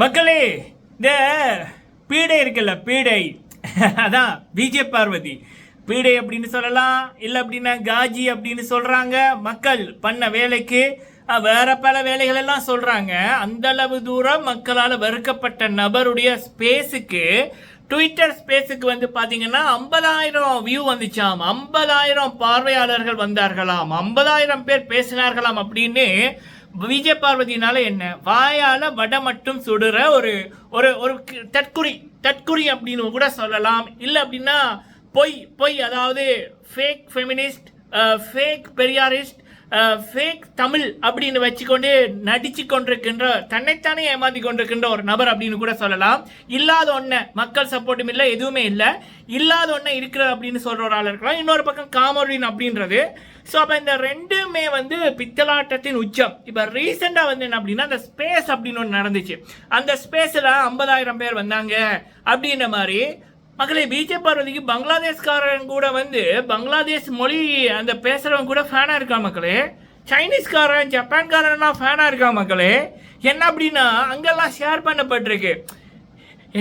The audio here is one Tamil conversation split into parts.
மக்களே இந்த பீடை இருக்குல்ல பீடை. அதான் விஜய பார்வதி. பீடை அப்படின்னு சொல்லலாம் இல்லை அப்படின்னா காஜி அப்படின்னு சொல்கிறாங்க மக்கள் பண்ண வேலைக்கு. வேற பல வேலைகள் எல்லாம் சொல்கிறாங்க அந்த அளவு தூரம் மக்களால் வெறுக்கப்பட்ட நபருடைய ஸ்பேஸுக்கு ட்விட்டர் ஸ்பேஸுக்கு வந்து பார்த்தீங்கன்னா ஐம்பதாயிரம் வியூ வந்துச்சாம். ஐம்பதாயிரம் பார்வையாளர்கள் வந்தார்களாம். ஐம்பதாயிரம் பேர் பேசினார்களாம் அப்படின்னு விஜய் பார்வதினால என்ன? வாயால வடை மட்டும் சுடுற ஒரு ஒரு ஒரு கி- தற்குறி தற்குறி அப்படின்னு கூட சொல்லலாம். இல்லை அப்படின்னா பொய் பொய் அதாவது fake feminist fake Periyarist fake Tamil அப்படின்னு வச்சுக்கொண்டு நடிச்சு கொண்டிருக்கின்ற தன்னைத்தானே ஏமாத்தி கொண்டிருக்கின்ற ஒரு நபர் அப்படின்னு கூட சொல்லலாம். இல்லாத ஒன்றை மக்கள் சப்போர்ட்டும் இல்லை எதுவுமே இல்லை. இல்லாத ஒன்றை இருக்கிற அப்படின்னு சொல்கிற ஒரு ஆள் இருக்கலாம். இன்னொரு பக்கம் காமரின் அப்படின்றது. ஸோ அப்போ இந்த ரெண்டுமே வந்து பித்தலாட்டத்தின் உச்சம். இப்போ ரீசெண்டாக வந்து என்ன அப்படின்னா அந்த ஸ்பேஸ் அப்படின்னு ஒன்று நடந்துச்சு. அந்த ஸ்பேஸில் ஐம்பதாயிரம் பேர் வந்தாங்க அப்படின்ற மாதிரி மக்களே பிஜே பார்வதிக்கு பங்களாதேஷ்காரன் கூட வந்து பங்களாதேஷ் மொழி அந்த பேசுகிறவங்க கூட ஃபேனாக இருக்கா மக்களே? சைனீஸ்காரன் ஜப்பான்காரன்லாம் ஃபேனாக இருக்கா மக்களே? என்ன அப்படின்னா அங்கெல்லாம் ஷேர் பண்ணப்பட்டிருக்கு.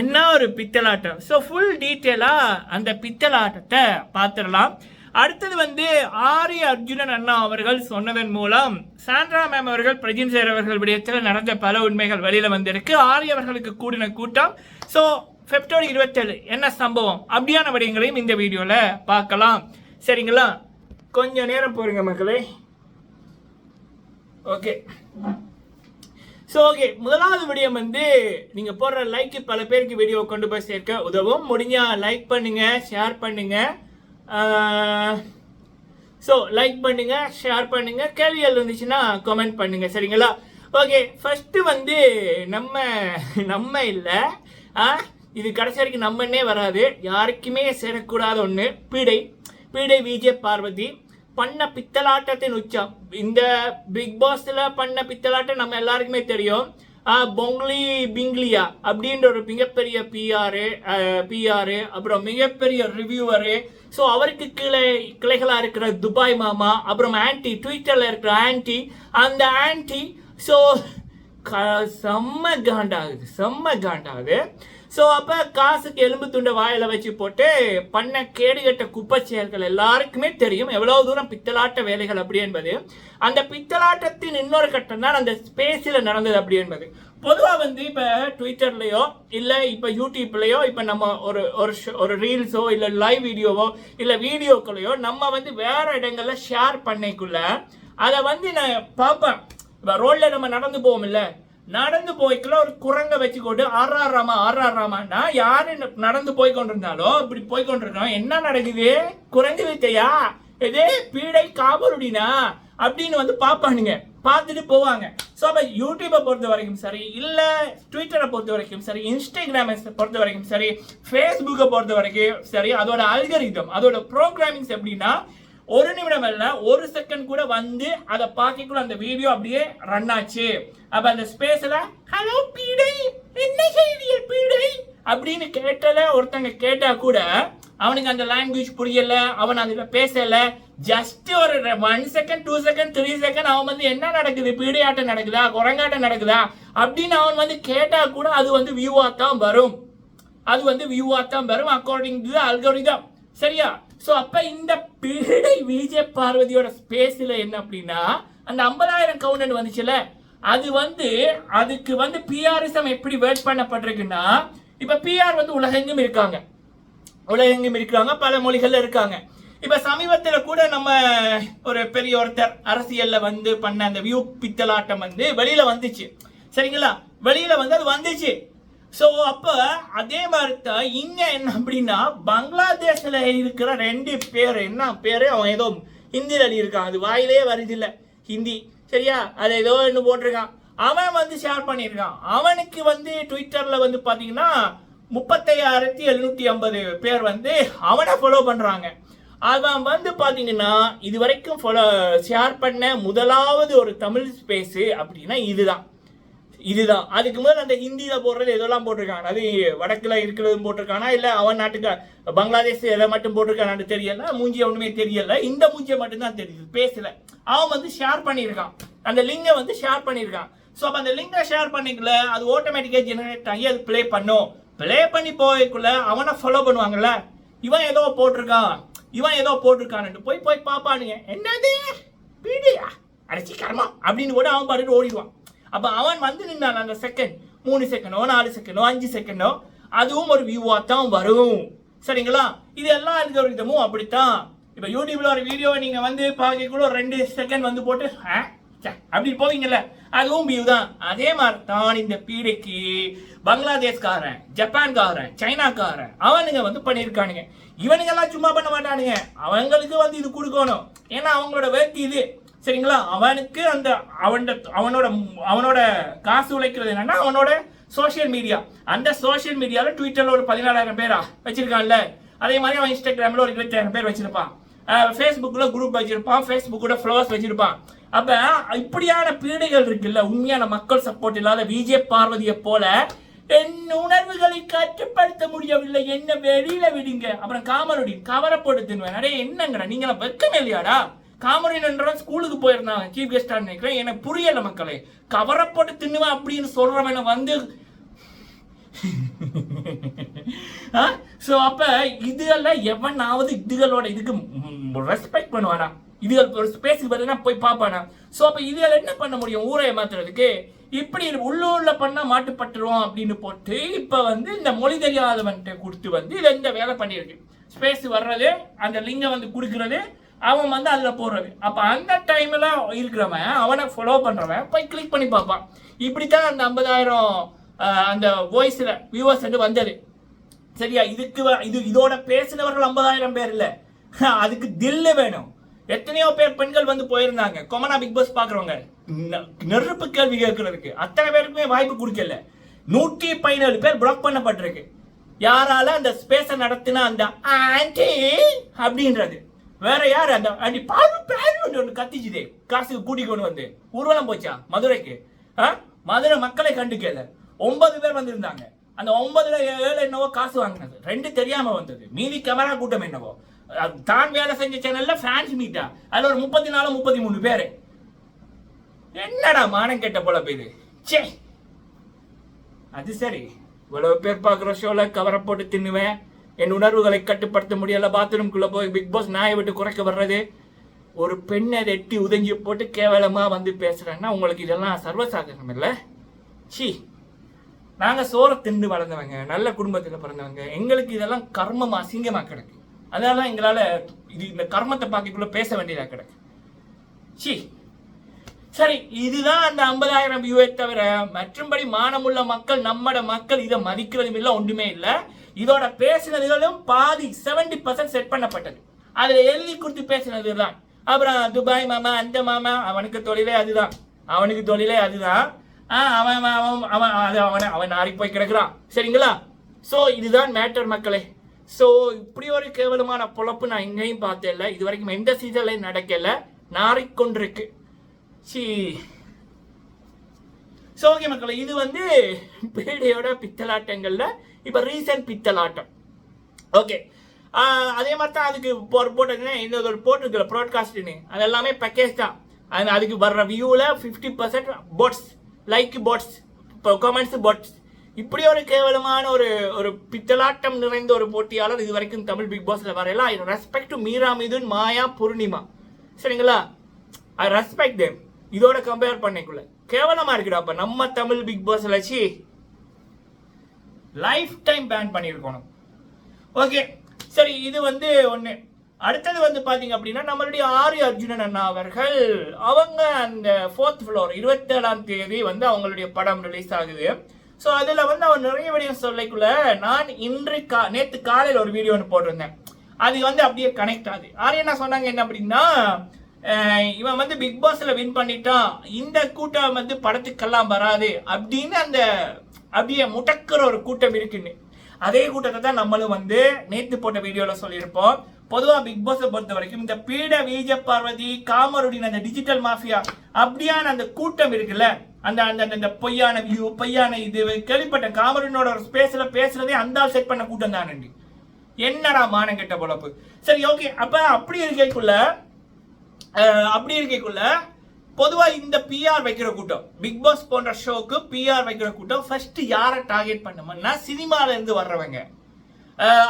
என்ன ஒரு பித்தலாட்டம். ஸோ ஃபுல் டீட்டெயிலாக அந்த பித்தலாட்டத்தை பார்த்துடலாம். அடுத்தது வந்து ஆரிய அர்ஜுனன் அண்ணா அவர்கள் சொன்னதன் மூலம் சாண்ட்ரா மேம் அவர்கள் பிரஜின் சேர் அவர்கள் விடயத்தில் நடந்த பல உண்மைகள் வெளியில் வந்திருக்கு. ஆரிய அவர்களுக்கு கூடின கூட்டம். ஸோ பிப்ரவரி இருபத்தேழு என்ன சம்பவம்? அப்படியான விடயங்களையும் இந்த வீடியோவில் பார்க்கலாம். சரிங்களா? கொஞ்சம் நேரம் போருங்க மக்களே. ஓகே ஸோ ஓகே முதலாவது விடயம் வந்து நீங்கள் போடுற லைக் பல பேருக்கு வீடியோ கொண்டு போய் சேர்க்க உதவும். முடிஞ்சால் லைக் பண்ணுங்கள் ஷேர் பண்ணுங்கள் ஸோ uh, லைக் பண்ணுங்கள் ஷேர் பண்ணுங்கள் கேள்விகள் இருந்துச்சுன்னா கமெண்ட் பண்ணுங்கள் சரிங்களா? ஓகே ஃபஸ்ட்டு வந்து நம்ம நம்ம இல்லை. ஆ ah, இது கடைசி வரைக்கும் நம்மன்னே வராது. யாருக்குமே சேரக்கூடாத ஒன்று பீடை. பீடை விஜே பார்வதி. பண்ண பித்தலாட்டத்தின் உச்சம். இந்த பிக் பாஸில் பண்ண பித்தலாட்டம் நம்ம எல்லாருக்குமே தெரியும். பொங்லி பிங்லியா அப்படின்ற ஒரு மிகப்பெரிய பிஆரு பிஆரு அப்புறம் மிகப்பெரிய ரிவ்யூவரு ஸோ அவருக்கு கீழே கிளைகளாக இருக்கிற துபாய் மாமா அப்புறம் ஆன்டி ட்விட்டரில் இருக்கிற ஆன்டி அந்த ஆன்டி ஸோ செம்ம காண்டாகுது. செம்ம காண்டாகுது. ஸோ அப்போ காசுக்கு எலும்பு துண்டை வாயில் வச்சு போட்டு பண்ண கேடுகட்ட குப்பை செயல்கள் எல்லாருக்குமே தெரியும். எவ்வளோ தூரம் பித்தலாட்ட வேலைகள் அப்படி என்பது. அந்த பித்தலாட்டத்தின் இன்னொரு கட்டம் தான் அந்த ஸ்பேஸில் நடந்தது அப்படி என்பது. பொதுவாக வந்து இப்போ ட்விட்டர்லேயோ இல்லை இப்போ யூடியூப்லேயோ இப்போ நம்ம ஒரு ஒரு ஷோ- ஒரு ரீல்ஸோ இல்லை லைவ் வீடியோவோ இல்லை வீடியோக்களையோ நம்ம வந்து வேறு இடங்களில் ஷேர் பண்ணிக்குள்ள அதை வந்து நான் பார்ப்பேன். இப்போ ரோட்டில் நம்ம நடந்து போவோம் இல்லை நடந்து போய்க்குள்ள ஒரு குரங்க வச்சுக்கொண்டு ஆறாறாமா ஆறாறாமான்னா யாரு நடந்து போய் கொண்டிருந்தாலோ இப்படி போய் கொண்டிருக்கோம் என்ன நடக்குது? குரங்கு வித்தையா எதே பீடை காபருடினா அப்படின்னு வந்து பார்ப்பானுங்க பார்த்துட்டு போவாங்க. ஸோ அப்போ யூடியூப்பை பொறுத்த வரைக்கும் சரி இல்லை ட்விட்டரை பொறுத்த வரைக்கும் சரி இன்ஸ்டாகிராமை பொறுத்த வரைக்கும் சரி ஃபேஸ்புக்கை பொறுத்த வரைக்கும் சரி அதோட அல்கரிதம் அதோட ப்ரோக்ராமிங்ஸ் எப்படின்னா ஒரு நிமிடம் இல்ல ஒரு செகண்ட் கூட வந்து அதை பார்க்கக்குள்ள அந்த வீடியோ அப்படியே ரன் ஆச்சு. அப்ப அந்த ஸ்பேஸ்ல ஹலோ பீடை என்ன செய்தியல் பீடை அப்படின்னு கேட்டல ஒருத்தங்க கேட்டா கூட அவனுக்கு அந்த லாங்குவேஜ் புரியல அவன் அதுல பேசல. ஜஸ்ட் ஒரு one second two second three second அவன் வந்து என்ன நடக்குது பீடையாட்டம் நடக்குதா குரங்காட்டம் நடக்குதா அப்படின்னு அவன் வந்து கேட்டா கூட அது வந்து வியூவா தான் வரும். அது வந்து வியூவா தான் வரும் அக்கார்டிங் டு அல்கோரிதம் சரியா? ஸோ அப்ப இந்த பீடை விஜய் பார்வதியோட ஸ்பேஸ்ல என்ன அப்படின்னா அந்த ஐம்பதாயிரம் கவுண்ட் வந்துச்சுல? அது வந்து அதுக்கு வந்து பிஆர்எஸ்எம் எப்படி வேர்ட் பண்ணப்பட்டிருக்குன்னா இப்ப பிஆர் வந்து உலகெங்கும் இருக்காங்க. உலகெங்கும் இருக்கிறாங்க பல மொழிகள்ல இருக்காங்க. இப்ப சமீபத்தில் கூட நம்ம ஒரு பெரிய ஒருத்தர் அரசியல்ல வந்து பண்ண அந்த வியூ பித்தலாட்டம் வந்து வெளியில வந்துச்சு. சரிங்களா? வெளியில வந்து அது வந்துச்சு. ஸோ அப்போ அதே மாதிரி தான் இங்கே என்ன அப்படின்னா பங்களாதேஷில் இருக்கிற ரெண்டு பேர் என்ன பேர்? அவன் ஏதோ ஹிந்தியில் எழுதியிருக்கான் அது வாயிலே வருதில்லை ஹிந்தி. சரியா? அது ஏதோ ஒன்று போட்டிருக்கான். அவன் வந்து ஷேர் பண்ணியிருக்கான். அவனுக்கு வந்து ட்விட்டரில் வந்து பார்த்தீங்கன்னா முப்பத்தையாயிரத்தி எழுநூற்றி ஐம்பது பேர் வந்து அவனை ஃபாலோ பண்ணுறாங்க அவன் வந்து பார்த்தீங்கன்னா இது வரைக்கும் ஃபாலோ ஷேர் பண்ண முதலாவது ஒரு தமிழ் ஸ்பேஸு அப்படின்னா இதுதான். இதுதான். அதுக்கு மேலே அந்த ஹிந்தியில போடுறது எதெல்லாம் போட்டிருக்கான் அது வடக்குல இருக்கிறதும் போட்டிருக்கானா? இல்ல அவன் நாட்டுக்கு பங்களாதேஷ் எதை மட்டும் போட்டிருக்கானு தெரியல. மூஞ்சி ஒண்ணுமே தெரியல. இந்த மூஞ்சியை மட்டும்தான் தெரியுது. பேசல. அவன் வந்து ஷேர் பண்ணியிருக்கான். அந்த லிங்கை வந்து ஷேர் பண்ணியிருக்கான். ஸோ அப்போ அந்த லிங்கை ஷேர் பண்ணிக்கல அது ஆட்டோமேட்டிக்காக ஜெனரேட் ஆகி அது ப்ளே பண்ணும். ப்ளே பண்ணி போய்க்குள்ள அவனை ஃபாலோ பண்ணுவாங்கல்ல. இவன் ஏதோ போட்டிருக்கான். இவன் ஏதோ போட்டிருக்கான்ட்டு போய் போய் பார்ப்பானுங்க. என்னது? பீடியா அடிச்சு கர்மா. அப்படின்னு கூட அவன் பாட்டுட்டு ஓடிடுவான். அப்போ அவன் வந்து நின்னான் அந்த செகண்ட் மூணு செகண்டோ நாலு செகண்டோ அஞ்சு செகண்டோ அதுவும் ஒரு வியூவாக தான் வரும். சரிங்களா? இது எல்லா அல்கோரிதமும் அப்படித்தான். இப்போ யூடியூப்ல ஒரு வீடியோவை நீங்கள் வந்து பார்க்கக்குள்ள ஒரு ரெண்டு செகண்ட் வந்து போட்டு அப்படி போவீங்கல்ல? அதுவும் வியூ தான். அதே மாதிரி தான் இந்த பீடைக்கு பங்களாதேஷ்காரன் ஜப்பான்காரன் சைனாக்காரன் அவனுங்க வந்து பண்ணியிருக்கானுங்க. இவனுங்கெல்லாம் சும்மா பண்ண மாட்டானுங்க. அவங்களுக்கு வந்து இது கொடுக்கணும். ஏன்னா அவங்களோட வேர்க்கு இது. சரிங்களா? அவனுக்கு அந்த அவனோட அவனோட அவனோட காசு உழைக்கிறது என்னன்னா அவனோட சோஷியல் மீடியா அந்த சோஷியல் மீடியாவில் ட்விட்டரில் ஒரு பதினாலாயிரம் பேரா வச்சிருக்கான்ல. அதே மாதிரி அவன் இன்ஸ்டாகிராமில் ஒரு இருபத்தாயிரம் பேர் வச்சிருப்பான். ஃபேஸ்புக்கில் குரூப் வச்சிருப்பான். ஃபேஸ்புக்கோட ஃப்ளவர்ஸ் வச்சிருப்பான். அப்போ இப்படியான பீடைகள் இருக்குல்ல உண்மையான மக்கள் சப்போர்ட் இல்லாத விஜய் பார்வதியை போல என் உணர்வுகளை கட்டுப்படுத்த முடியவில்லை. என்ன வெளியில விடுங்க. அப்புறம் காமருடி கவரை போட்டு தின்னுவேன் அடே என்னங்கடா நீங்க வெக்கமே இல்லையாடா? காமருடி என்றவன் ஸ்கூலுக்கு போயிருந்தாங்க சீஃப் கெஸ்டாக நினைக்கிறேன். எனக்கு புரியல மக்களே. கவரை போட்டு தின்னுவேன் அப்படின்னு சொல்கிறவனை வந்து ஸோ அப்போ இதுகளில் எவனாவது இதுகளோட இதுக்கு ரெஸ்பெக்ட் பண்ணுவானா? இதுகள் ஒரு ஸ்பேஸுக்கு பார்த்தீங்கன்னா போய் பார்ப்பானா? ஸோ அப்போ இதுகள் என்ன பண்ண முடியும்? ஊரை ஏமாத்துறதுக்கு? இப்படி உள்ளூரில் பண்ணா மாட்டுப்பட்டுருவோம் அப்படின்னு போட்டு இப்போ வந்து இந்த மொழி தெரியாதவன்கிட்ட கொடுத்து வந்து இதை இந்த வேலை பண்ணியிருக்கு? ஸ்பேஸ் வர்றது அந்த லிங்கை வந்து கொடுக்கறது அவன் வந்து அதில் போடுறது அப்போ அந்த டைமில் இருக்கிறவன் அவனை ஃபாலோ பண்ணுறவன் போய் கிளிக் பண்ணி பார்ப்பான். இப்படி தான் அந்த ஐம்பதாயிரம் அந்த வாய்ஸில் வியூவர்ஸ் வந்து வந்தது. சரியா? இதுக்கு இது இதோட பேசினவர்கள் ஐம்பதாயிரம் பேர் இல்லை. அதுக்கு தில்லு வேணும். எத்தனையோ பேர் பெண்கள் வந்து போயிருந்தாங்க. கொமனா பிக் பாஸ் பார்க்குறவங்க. நெருப்பு கேள்வி கேட்கறதுக்கு. அத்தனை பேருக்குமே வாய்ப்பு கொடுக்கல. நூற்றி பதினேழு பேர் பிளாக் பண்ணப்பட்டிருக்கு. யாரால அந்த ஸ்பேஸை நடத்தினா அந்த ஆன்டி அப்படின்றது. வேற யார் அந்த அடி பாரு பாரு ஒன்று கத்திச்சுதே காசுக்கு கூட்டிக்கொண்டு வந்து. ஊர்வலம் போச்சா? மதுரைக்கு. ஆ? மதுரை மக்களை கண்டுக்கல ஒன்பது பேர் வந்திருந்தாங்க. அந்த ஒன்பதுல ஏழு என்னவோ காசு வாங்கினது. ரெண்டு தெரியாம வந்தது. மீதி கேமரா கூட்டம் என்னவோ. அது தான் வேலை செஞ்ச சேனல்ல ஃபேன்ஸ் மீட்டா அதுல ஒரு முப்பத்தி நாலு முப்பத்தி மூணு பேரு. என்னடா மானம் கெட்ட போல போயுது சே அது சரி. இவ்வளவு பேர் பார்க்குற ஷோல கவரை போட்டு தின்னுவேன். என் உணர்வுகளை கட்டுப்படுத்த முடியல பாத்ரூம்குள்ளே போய் பிக் பாஸ் நாயை விட்டு குறைக்க வர்றது. ஒரு பெண்ணை எட்டி உதஞ்சி போட்டு கேவலமாக வந்து பேசுகிறேன்னா உங்களுக்கு இதெல்லாம் சர்வசாதாரணம் இல்லை. சி நாங்கள் சோறை திண்டு வளர்ந்தவங்க நல்ல குடும்பத்தில் பிறந்தவங்க எங்களுக்கு இதெல்லாம் கர்மம் அசிங்கமாக கிடக்கு. அதனால தான் எங்களால் இது இந்த கர்மத்தை பார்க்கக்குள்ள பேச வேண்டியதாக கிடக்கு. சி சரி இதுதான் அந்த ஐம்பதாயிரம் வியூவை தவிர மற்றும்படி மானமுள்ள மக்கள் நம்மட மக்கள் இதை மதிக்கிறதும் இல்லை ஒன்றுமே இல்லை. இதோட பேசினதுகளும் பாதி 70% பர்சன்ட் செட் பண்ணப்பட்டது. அதில் எழுதி கொடுத்து பேசினது தான் அப்புறம் துபாய் மாமா அந்த மாமா அவனுக்கு தொழிலே அதுதான். அவனுக்கு தொழிலே அதுதான். ஆ, அவன் அவன் அவன் அவன் அது அவனை அவன் நாரி போய் கிடக்குறான். சரிங்களா? ஸோ இதுதான் மேட்டர் மக்களே. ஸோ இப்படி ஒரு கேவலமான பொழப்பு நான் எங்கேயும் இல்லை இது வரைக்கும் எந்த சீசன்லையும் நடக்கலை. நாறிக்கொண்டிருக்கு. சி. ஸோ ஓகே மக்களை இது வந்து பேடையோட பித்தலாட்டங்களில் இப்போ ரீசன்ட் பித்தலாட்டம். ஓகே அதே மாதிரி தான் அதுக்கு போர் போட்டதுன்னா இந்த ஒரு போட்டிருக்கிற ப்ராட்காஸ்ட்டுன்னு அது எல்லாமே பேக்கேஜ் தான். அது அதுக்கு வர்ற வியூவில் fifty percent bots like bots இப்போ கமெண்ட்ஸ் போட்ஸ் இப்படி ஒரு கேவலமான ஒரு ஒரு பித்தலாட்டம் நிறைந்த ஒரு போட்டியாளர் இது வரைக்கும் தமிழ் பிக் பாஸில் வரையலாம் I respect to Meera Mithun Maya Poornima. சரிங்களா? ஐ ரெஸ்பெக்ட் தேம் இதோட கம்பேர் பண்ணிக்குள்ள. கேவலமா இருக்குடா அப்ப. நம்ம தமிழ் பிக் பாஸ் சி லைஃப் டைம் பேன் பண்ணியிருக்கணும் ஓகே சரி இது வந்து ஒன்று அடுத்தது வந்து பார்த்தீங்க அப்படின்னா நம்மளுடைய ஆரிய அர்ஜுனன் அண்ணா அவர்கள் அவங்க அந்த ஃபோர்த் ஃப்ளோர் இருபத்தேழாம் தேதி வந்து அவங்களுடைய படம் ரிலீஸ் ஆகுது. ஸோ அதில் வந்து அவன் நிறைய விடயம் சொல்லிக்குள்ள நான் இன்று கா நேற்று காலையில் ஒரு வீடியோ ஒன்று போட்டிருந்தேன். அது வந்து அப்படியே கனெக்ட் ஆகுது. ஆரிய என்ன சொன்னாங்க என்ன அப்படின்னா இவன் வந்து பிக் பாஸ்ல வின் பண்ணிட்டான் இந்த கூட்டம் வந்து படத்துக்கெல்லாம் வராது அப்படின்னு அந்த அப்படியே முடக்கிற ஒரு கூட்டம் இருக்குன்னு. அதே கூட்டத்தை தான் நம்மளும் வந்து நேத்து போட்ட வீடியோல சொல்லியிருப்போம். பொதுவா பிக் பாஸை பொறுத்த வரைக்கும் இந்த பீட வீஜ பார்வதி காமருடின் அந்த டிஜிட்டல் மாஃபியா அப்படியான அந்த கூட்டம் இருக்குல்ல அந்த அந்த அந்த- பொய்யான வியூ பொய்யான இது கேள்விப்பட்ட காமருடினோட ஒரு ஸ்பேஸ்ல பேசுறதே அந்த ஆள் செட் பண்ண கூட்டம் தான் என்னடா மானம் கெட்ட பொழப்பு. சரி ஓகே அப்ப அப்படி இருக்கைக்குள்ள அப்படி இருக்கக்குள்ள பொதுவாக இந்த பிஆர் வைக்கிற கூட்டம் பிக் பாஸ் போன்ற ஷோக்கு பிஆர் வைக்கிற கூட்டம் ஃபர்ஸ்ட் யாரை டார்கெட் பண்ணுமோன்னா சினிமால இருந்து வர்றவங்க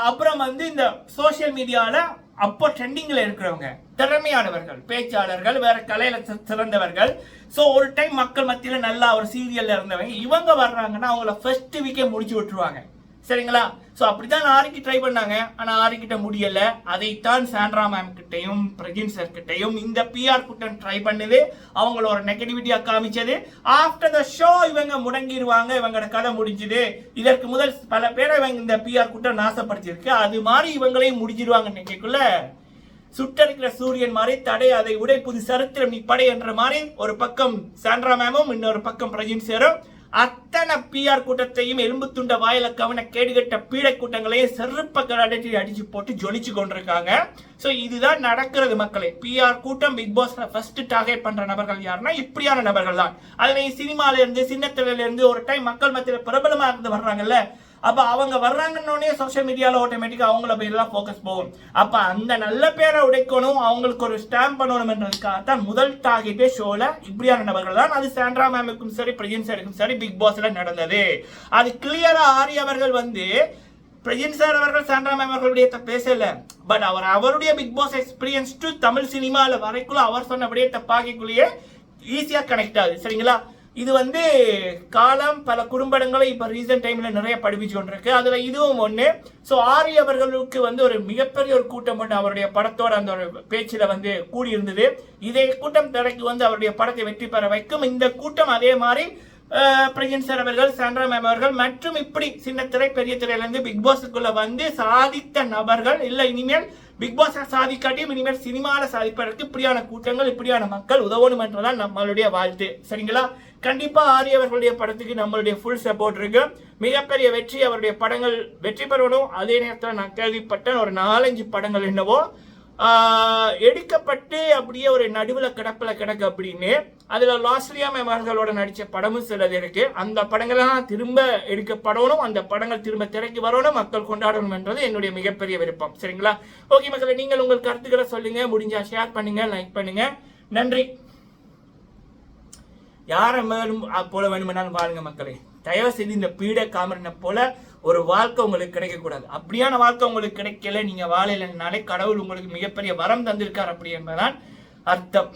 அப்புறம் வந்து இந்த சோஷியல் மீடியாவில் அப்போ ட்ரெண்டிங்கில் இருக்கிறவங்க திறமையானவர்கள் பேச்சாளர்கள் வேற கலையில சிறந்தவர்கள். ஸோ ஒரு டைம் மக்கள் மத்தியில் நல்லா ஒரு சீரியல்ல இருந்தவங்க இவங்க வர்றாங்கன்னா அவங்கள ஃபர்ஸ்ட் வீக்கே முடிச்சு விட்டுருவாங்க. சரிங்களா? ஸோ அப்படிதான் ஆரிக்கு ட்ரை பண்ணாங்க. ஆனால் ஆரிக்கிட்ட முடியல. அதைத்தான் சாண்ட்ரா மேம் கிட்டையும் பிரஜின் சார் கிட்டையும் இந்த பிஆர் கூட்டம் ட்ரை பண்ணுது அவங்கள ஒரு நெகட்டிவிட்டியாக காமிச்சது. ஆஃப்டர் த ஷோ இவங்க முடங்கிடுவாங்க இவங்களோட கதை முடிஞ்சுது. இதற்கு முதல் பல பேரை இவங்க இந்த பிஆர் கூட்டம் நாசப்படுத்தியிருக்கு. அது மாதிரி இவங்களையும் முடிஞ்சிருவாங்க நினைக்கக்குள்ள சுட்டரிக்கிற சூரியன் மாதிரி தடை அதை உடை புது சரித்திரம் நீ படை என்ற மாதிரி ஒரு பக்கம் சாண்ட்ரா மேமும் இன்னொரு பக்கம் பிரஜின் சேரும் அத்தனை பிஆர் கூட்டத்தையும் எலும்பு துண்ட வாயில கவன கேடுகட்ட பீடை கூட்டங்களையும் செருப்ப கடட்டி அடிச்சு போட்டு ஜொலிச்சு கொண்டிருக்காங்க. சோ இதுதான் நடக்கிறது மக்களே. பிஆர் கூட்டம் பிக் பாஸ் ஃபர்ஸ்ட் டார்கெட் பண்ற நபர்கள் யாருன்னா இப்படியான நபர்கள் தான் அதுல சினிமால இருந்து சின்னத்திரையில இருந்து ஒரு டைம் மக்கள் மத்தியில பிரபலமா இருந்து வர்றாங்கல்ல அப்போ அவங்க வர்றாங்கன்னொடனே சோஷியல் மீடியாவில் ஆட்டோமேட்டிக்காக அவங்கள போய் ஃபோக்கஸ் போகும். அப்போ அந்த நல்ல பேரை உடைக்கணும் அவங்களுக்கு ஒரு ஸ்டாம்ப் பண்ணணும்ன்றதுக்காக தான் முதல் டார்கெட்டே ஷோவில் இப்படியான நபர்கள் தான். அது சாண்ட்ரா மேமுக்கும் சரி பிரஜின் சாருக்கும் சரி பிக் பாஸில் நடந்தது. அது கிளியராக ஆரி அவர்கள் வந்து பிரஜின் சார் அவர்கள் சாண்ட்ரா மேம் அவர்களுடைய பேசல. பட் அவர் அவருடைய Bigg Boss experience to Tamil சினிமாவில் வரைக்குள்ள அவர் சொன்னபடியே தப்பாக்கிக்குள்ளேயே ஈஸியாக கனெக்ட் ஆகுது. சரிங்களா? இது வந்து காலம் பல குறும்படங்களை இப்போ ரீசெண்ட் டைமில் நிறைய படிப்பிச்சு கொண்டிருக்கு. அதில் இதுவும் ஒன்று ஸோ ஆரி அவர்களுக்கு வந்து ஒரு மிகப்பெரிய ஒரு கூட்டம் ஒன்று அவருடைய படத்தோட அந்த ஒரு பேச்சில் வந்து கூடி இருந்தது இதே கூட்டம் தடைக்கு வந்து அவருடைய படத்தை வெற்றி பெற வைக்கும். இந்த கூட்டம் அதே மாதிரி பிரஜன் சார் அவர்கள் சாண்ட்ரா மேம் அவர்கள் மற்றும் இப்படி சின்ன திரை பெரிய திரையிலேருந்து பிக் பாஸுக்குள்ள வந்து சாதித்த நபர்கள். இல்லை இனிமேல் பிக் பாஸ் சாதிக்காட்டியும் இனிமேல் சினிமால சாதிப்பதற்கு இப்படியான கூட்டங்கள் இப்படியான மக்கள் உதவணும் என்றுதான் நம்மளுடைய வாழ்த்து. சரிங்களா? கண்டிப்பா ஆரிய அவர்களுடைய படத்துக்கு நம்மளுடைய ஃபுல் சப்போர்ட் இருக்கு. மிகப்பெரிய வெற்றி அவருடைய படங்கள் வெற்றி பெறணும். அதே நேரத்தில் நான் கேள்விப்பட்டேன் ஒரு நாலஞ்சு படங்கள் என்னவோ எடுக்கப்பட்டு அப்படியே ஒரு நடுவில் கிடப்பில் கிடக்கு அப்படின்னு. அதில் லாஸ்லியா மேம் நடித்த படமும் சிலது இருக்கு. அந்த படங்கள்லாம் திரும்ப எடுக்கப்படணும். அந்த படங்கள் திரும்ப திரைக்கு வரணும். மக்கள் கொண்டாடணும் என்றது என்னுடைய மிகப்பெரிய விருப்பம். சரிங்களா? ஓகே மக்களை நீங்கள் உங்கள் கருத்துக்களை சொல்லுங்க. முடிஞ்சா ஷேர் பண்ணுங்க லைக் பண்ணுங்க. நன்றி. யாரை மேலும் போல வேணுமென்னாலும் பாருங்க மக்களே. தயவு செய்து இந்த பீட காமரனை போல ஒரு வாழ்க்கை உங்களுக்கு கிடைக்கக்கூடாது. அப்படியான வாழ்க்கை உங்களுக்கு கிடைக்கல நீங்க வாழலைனாலே கடவுள் உங்களுக்கு மிகப்பெரிய வரம் தந்திருக்கார் அப்படி என்பதுதான் அர்த்தம்.